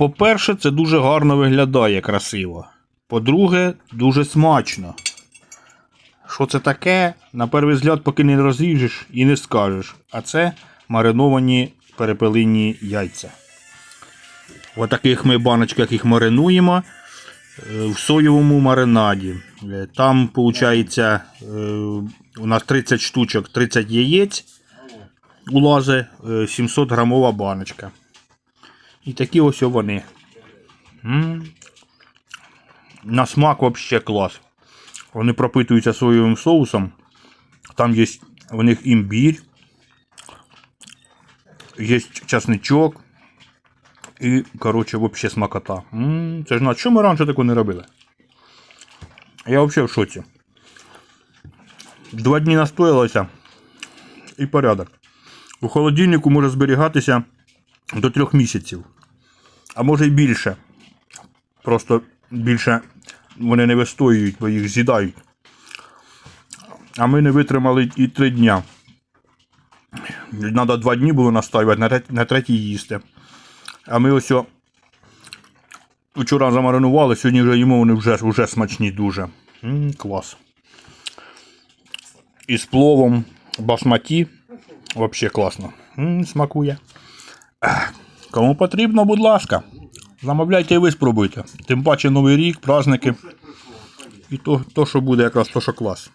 по-перше, це дуже гарно виглядає красиво. По-друге, дуже смачно. Що це таке? На перший взгляд, поки не розріжеш і не скажеш. А це мариновані перепелині яйця. В таких ми баночках їх маринуємо е, в соєвому маринаді. Е, Там, виходить, у нас 30 штучок, 30 яєць улазе 700 грамова баночка. І такі ось вони. м На смак взагалі клас. Вони пропитуються соєвим соусом. Там є в них імбір, є часничок. І, коротше, взагалі смакота. м це ж на що ми раніше такого не робили? Я взагалі в шоці. Два дні настоялося і порядок. У холодильнику може зберігатися до трьох місяців. А може й більше. Просто більше вони не вистоюють, бо їх з'їдають. А ми не витримали і три дня. Треба два дні було настоювати, на, третій- їсти. А ми ось вчора замаринували, сьогодні вже їмо вони вже, вже смачні дуже. м клас. І з пловом басматі. Взагалі класно. м смакує. Кому потрібно, будь ласка. Замовляйте і ви спробуйте. Тим паче Новий рік, праздники. І то, то що буде якраз то, що клас.